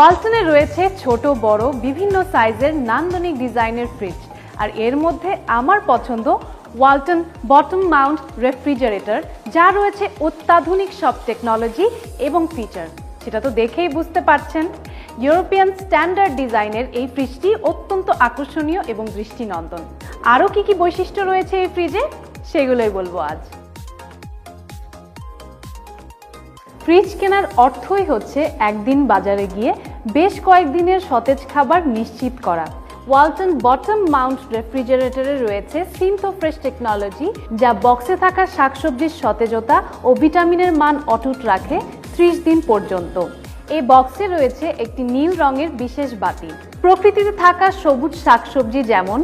ওয়ালটনে রয়েছে ছোট, বড়, বিভিন্ন সাইজের নান্দনিক ডিজাইনের ফ্রিজ। আর এর মধ্যে আমার পছন্দ ওয়ালটন বটম মাউন্ট রেফ্রিজারেটর, যা রয়েছে অত্যাধুনিক সব টেকনোলজি এবং ফিচার। সেটা তো দেখেই বুঝতে পারছেন। ইউরোপিয়ান স্ট্যান্ডার্ড ডিজাইনের এই ফ্রিজটি অত্যন্ত আকর্ষণীয় এবং দৃষ্টিনন্দন। আরও কি কি বৈশিষ্ট্য রয়েছে এই ফ্রিজে? সেগুলোই বলব আজ। ফ্রিজ কেনার অর্থই হচ্ছে একদিন বাজারে গিয়ে বেশ কয়েকদিনের সতেজ খাবার নিশ্চিত করা। ওয়ালটন বটম মাউন্ট রেফ্রিজারেটরে রয়েছে সিন্থো ফ্রেশ টেকনোলজি, যা বক্সে থাকা শাকসবজির সতেজতা ও ভিটামিনের মান অটুট রাখে ত্রিশ দিন পর্যন্ত। এই বক্সে রয়েছে একটি নীল রঙের বিশেষ বাতি। প্রকৃতিতে থাকা সবুজ শাকসবজি যেমন,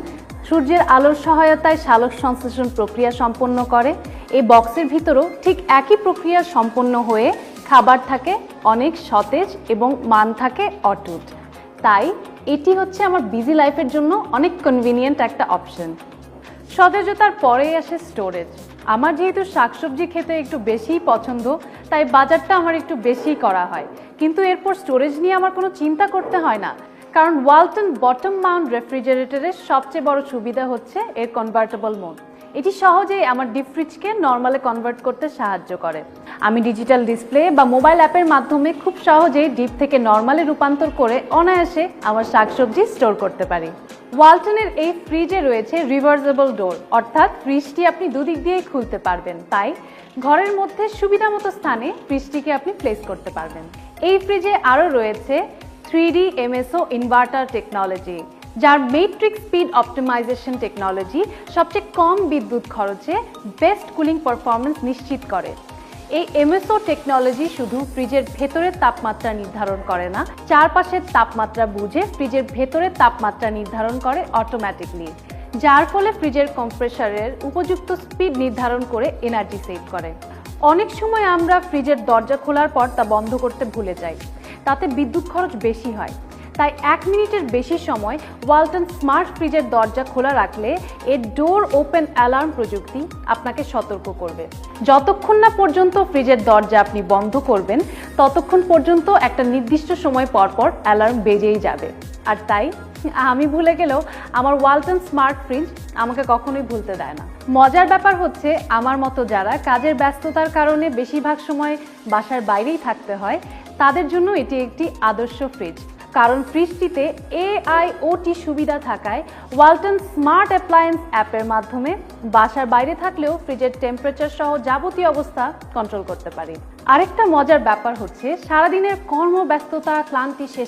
সূর্যের আলোর সহায়তায় সালোক সংশ্লেষণ প্রক্রিয়া সম্পন্ন করে। এই বক্সের ভিতরও ঠিক একই প্রক্রিয়া সম্পন্ন হয়ে খাবার থাকে, অনেক সতেজ এবং মান থাকে অটুট। তাই এটি হচ্ছে আমার বিজি লাইফের জন্য অনেক কনভিনিয়েন্ট একটা অপশন সতেজতার পরেই আসে স্টোরেজ আমার যেহেতু শাকসবজি খেতে একটু বেশিই পছন্দ, তাই বাজারটা আমার একটু বেশিই করা হয়। কিন্তু এরপর স্টোরেজ নিয়ে আমার কোনো চিন্তা করতে হয় না। কারণ ওয়ালটন বটম মাউন্ট রেফ্রিজারেটরের সবচেয়ে বড় সুবিধা হচ্ছে এর কনভার্টেবল মোড এটি সহজেই আমার ডিপ ফ্রিজকে নর্মালে কনভার্ট করতে সাহায্য করে। আমি ডিজিটাল ডিসপ্লে বা মোবাইল অ্যাপের মাধ্যমে খুব সহজেই ডিপ থেকে নর্মালে রূপান্তর করে অনায়াসে আমার শাকসবজি স্টোর করতে পারি। ওয়ালটনের এই ফ্রিজে রয়েছে রিভার্সেবল ডোর অর্থাৎ ফ্রিজটি আপনি দুদিক দিয়েই খুলতে পারবেন। তাই ঘরের মধ্যে সুবিধা মতো স্থানে ফ্রিজটিকে আপনি প্লেস করতে পারবেন। এই ফ্রিজে আরও রয়েছে three D MSO inverter technology যার মেট্রিক স্পিড অপটিমাইজেশন টেকনোলজি সবচেয়ে কম বিদ্যুৎ খরচে বেস্ট কুলিং পারফরমেন্স নিশ্চিত করে। এই এমএসও টেকনোলজি শুধু ফ্রিজের ভেতরের তাপমাত্রা নির্ধারণ করে না, চারপাশের তাপমাত্রা বুঝে ফ্রিজের ভেতরের তাপমাত্রা নির্ধারণ করে অটোমেটিকলি যার ফলে ফ্রিজের কম্প্রেসারের উপযুক্ত স্পিড নির্ধারণ করে এনার্জি সেভ করে। অনেক সময় আমরা ফ্রিজের দরজা খোলার পর তা বন্ধ করতে ভুলে যাই, তাতে বিদ্যুৎ খরচ বেশি হয়। তাই এক মিনিটের বেশি সময় ওয়ালটন স্মার্ট ফ্রিজের দরজা খোলা রাখলে এর ডোর ওপেন অ্যালার্ম প্রযুক্তি আপনাকে সতর্ক করবে। যতক্ষণ না পর্যন্ত ফ্রিজের দরজা আপনি বন্ধ করবেন, ততক্ষণ পর্যন্ত একটা নির্দিষ্ট সময় পর পর অ্যালার্ম বেজেই যাবে। আর তাই আমি ভুলে গেলেও আমার ওয়ালটন স্মার্ট ফ্রিজ আমাকে কখনোই ভুলতে দেয় না। মজার ব্যাপার হচ্ছে আমার মতো যারা কাজের ব্যস্ততার কারণে বেশিরভাগ সময় বাসার বাইরেই থাকতে হয়, তাদের জন্য এটি একটি আদর্শ ফ্রিজ। কারণ ফ্রিজটিতে এআইওটি সুবিধা থাকায় ওয়ালটন স্মার্ট অ্যাপ্লায়েন্স অ্যাপের মাধ্যমে বাসার বাইরে থাকলেও ফ্রিজের টেম্পারেচার সহ যাবতীয় অবস্থা কন্ট্রোল করতে পারি। আরেকটা মজার ব্যাপার হচ্ছে সারাদিনের কর্মব্যস্ততা, ক্লান্তি শেষ